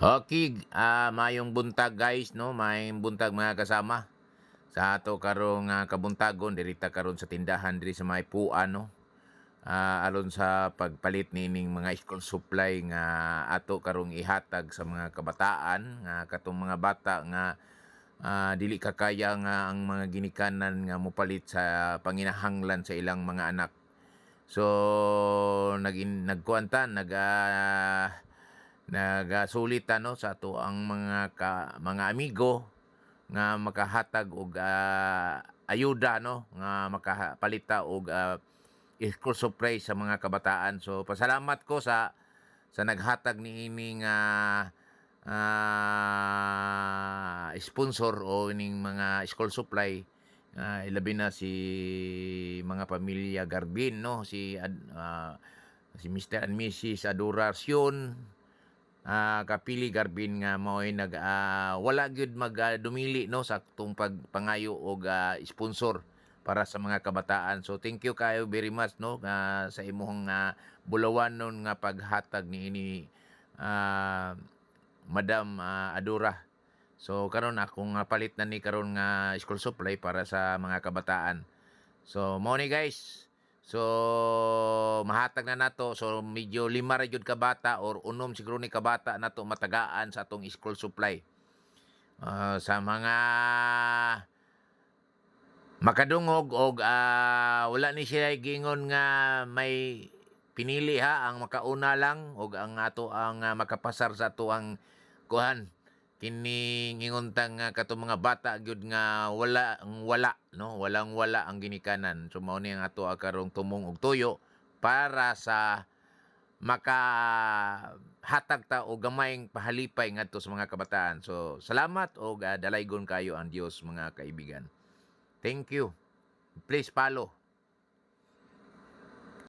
Okay, ah mayong buntag guys no, mayong buntag mga kasama. Sa ato karong ah, kabuntagon dirita karon sa tindahan diri sa may puan no. Ah, alon sa pagpalit nining mga school supply nga ato karong ihatag sa mga kabataan nga katong mga bata nga ah, dili kakaya nga ang mga ginikanan nga mopalit sa panginahanglan sa ilang mga anak. So nagin nagkuantan nag ah, nagasulitan no sa ato ang mga ka, mga amigo nga makahatag og ah, ayuda no nga makapalita og ah, school supply sa mga kabataan. So pasalamat ko sa sa naghatag ni ining ah, ah, sponsor o ining mga school supply ah, ilabi na si mga pamilya Garbin no si ah, si Mr. and Mrs. Adoracion ah kapili garbin nga mao'y nag ah, wala gyud mag ah, dumili no sa tong pagpangayo og ah, sponsor para sa mga kabataan. So thank you kayo very much no nga sa imong nga bulawan nun nga paghatag ni ini ah, Madam ah, Adora. So karon akong palit na ni karon nga school supply para sa mga kabataan. So mo ni guys. So mahatag na nato so medyo lima ra ka bata or unom siguro ni ka bata nato matagaan sa atong school supply. Ah, sa mga makadungog og ah, wala ni siya gingon nga may pinili ha ang makauna lang og ang ato ang ah, makapasar sa ato ang kuhan kini nginguntang nga kato mga bata gyud nga wala wala no? Walang wala ang ginikanan. So mao ni ang ato karong tumong og tuyo para sa maka hatag ta og gamayng pahalipay ngadto sa mga kabataan. So salamat og ah, dalaygon kayo ang Dios mga kaibigan. Thank you. Please follow